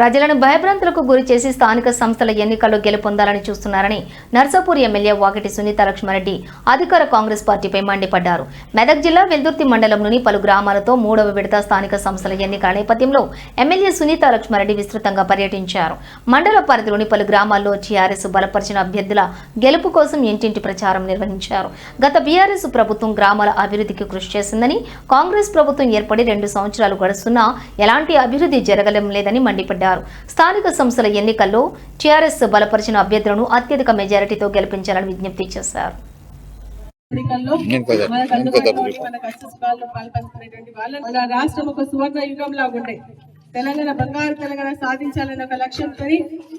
ప్రజలను భయభ్రాంతులకు గురి చేసి స్థానిక సంస్థల ఎన్నికల్లో గెలుపొందాలని చూస్తున్నారని నర్సాపూర్ ఎమ్మెల్యే వాకిటి సునీత లక్ష్మారెడ్డి అధికార కాంగ్రెస్ పార్టీపై మండిపడ్డారు. మెదక్ జిల్లా వెల్దుర్తి మండలంలోని పలు గ్రామాలతో మూడవ విడత స్థానిక సంస్థల ఎన్నికల నేపథ్యంలో ఎమ్మెల్యే సునీత లక్ష్మారెడ్డి విస్తృతంగా పర్యటించారు. మండల పరిధిలోని పలు గ్రామాల్లో టీఆర్ఎస్ బలపరిచిన అభ్యర్థుల గెలుపు కోసం ఇంటింటి ప్రచారం నిర్వహించారు. గత బీఆర్ఎస్ ప్రభుత్వం గ్రామాల అభివృద్ధికి కృషి చేసిందని కాంగ్రెస్ ప్రభుత్వం ఏర్పడి రెండు సంవత్సరాలు గడుస్తున్నా ఎలాంటి అభివృద్ధి జరగడం లేదని మండిపడ్డారు. స్థానిక సంస్థల ఎన్నికల్లో టీఆర్ఎస్ బలపరిచిన అభ్యర్థులను అత్యధిక మెజారిటీతో గెలిపించాలని విజ్ఞప్తి చేశారు. ఎన్నికల్లో నేను కదా, మనకు నేను కదా అందుబాటులో ఉండి మన కష్ట సుఖాల్లో పాల్పంచుకునేటువంటి వాళ్ళని మన రాష్ట్రం ఒక సువర్ణ యుగం లాగా ఉండే. తెలంగాణ బంగారు తెలంగాణ సాధించాలన్న ఒక లక్ష్యంతో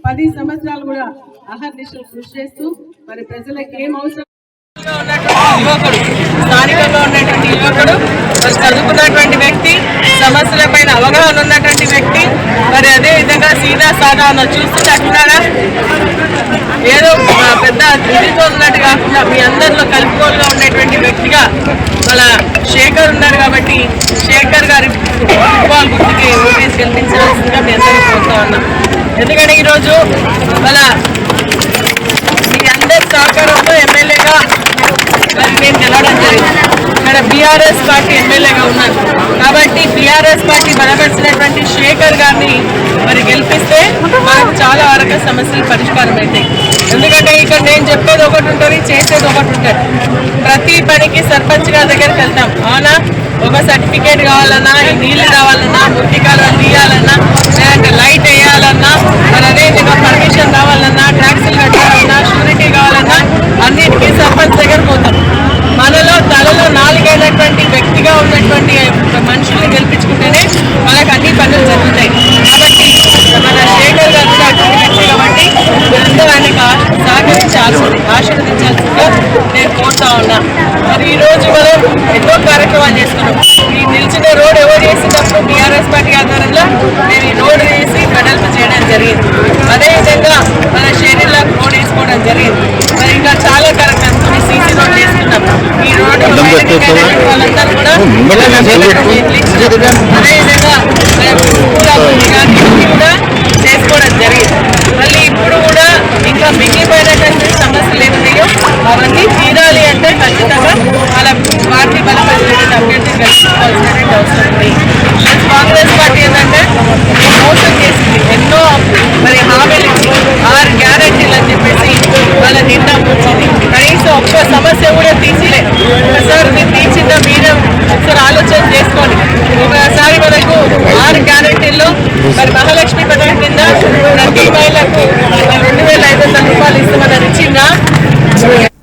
పది సంవత్సరాలు కూడా అహర్నిశలు కృషి చేస్తూ మరి ప్రజలకు ఏం అవసరం? యువకుడు స్థానికంగా ఉన్నటువంటి యువకుడు మరి చదువుకున్నటువంటి వ్యక్తి సమస్యల పైన అవగాహన ఉన్నటువంటి వ్యక్తి మరి అదే సీదా సాదా అన్న చూస్తున్నట్టున్నారా ఏదో పెద్ద ఇదితో ఉన్నట్టు కాకుండా మీ అందరిలో కలుపుకోలుగా ఉండేటువంటి వ్యక్తిగా మన శేఖర్ ఉన్నారు కాబట్టి శేఖర్ గారి ఫుట్బాల్ గుర్తుకి ఓటేసి గెలిపించాల్సిందిగా మీ అందరూ కోరుతా ఉన్నాం. ఎందుకంటే ఈరోజు మన మీ అందరి సహకారంతో ఎమ్మెల్యేగా మరి నేను గెలవడం జరిగింది ఇక్కడ బీఆర్ఎస్ పార్టీ ఎమ్మెల్యేగా ఉన్నాను కాబట్టి బీఆర్ఎస్ పార్టీ బలపరిచినటువంటి శేఖర్ గారిని మరి గెలిపిస్తే మనకు చాలా వరకు సమస్యలు పరిష్కారం అవుతాయి. ఎందుకంటే ఇక్కడ నేను చెప్పేది ఒకటి ఉంటుంది చేసేది ఒకటి ఉంటుంది. ప్రతి పనికి సర్పంచ్ గారి దగ్గరికి వెళ్తాం. అవునా? ఒక సర్టిఫికేట్ కావాలన్నా నీళ్ళు కావాలన్నా రావాలన్నా మురికి కాలువలు తీయాలన్నా లేదంటే లైట్ వేయాలన్నా మరి అదేవిధంగా పర్మిషన్ కావాలన్నా ట్యాక్సీలు కట్టాలన్నా షూరిటీ కావాలన్నా అన్నిటికీ సర్పంచ్ దగ్గర పోతాం మనలో తలలో నాలుగైనటువంటి వ్యక్తిగా ఉన్నటువంటి మనుషుల్ని గెలిపించుకుంటేనే మనకు అన్ని పనులు జరుగుతాయి కాబట్టి మన శేఖర్ గారు కూడా అటువంటి వ్యక్తి కాబట్టి మీరందరూ ఆయనకు ఆ- సహకరించాల్సింది ఆశీర్వదించాల్సిందిగా నేను కోరుతా ఉన్నా మనం ఎన్నో కార్యక్రమాలు చేసుకున్నాం ఈ నిలిచిన రోడ్ ఎవరు చేసినప్పుడు బీఆర్ఎస్ పార్టీ ఆధ్వర్యంలో నేను ఈ రోడ్ వేసి వెడల్పు చేయడం జరిగింది. అదేవిధంగా మన షేరీలో రోడ్ వేసుకోవడం జరిగింది. మరి ఇంకా చాలా కార్యక్రమాలు సీసీ రోడ్ వేసుకున్నాం ఈ రోడ్డు వాళ్ళందరూ కూడా అదేవిధంగా పూల భూమి కానీ ఇవన్నీ కూడా చేసుకోవడం జరిగింది మళ్ళీ ఇప్పుడు కూడా ఇంకా మిగిలిపోయినటువంటి సమస్యలు ఏమున్నాయో అవన్నీ తీరాలి అంటే ఖచ్చితంగా వాళ్ళ పార్టీ బలపరిచినటువంటి అభ్యర్థిని గెలుచుకోవాల్సినటువంటి కాంగ్రెస్ పార్టీ ఏంటంటే మోసం చేసింది. ఎన్నో మరి హామీలు ఇచ్చి ఆరు గ్యారంటీలు అని చెప్పేసి వాళ్ళ నిండా కూర్చొని కనీసం ఒక్క సమస్య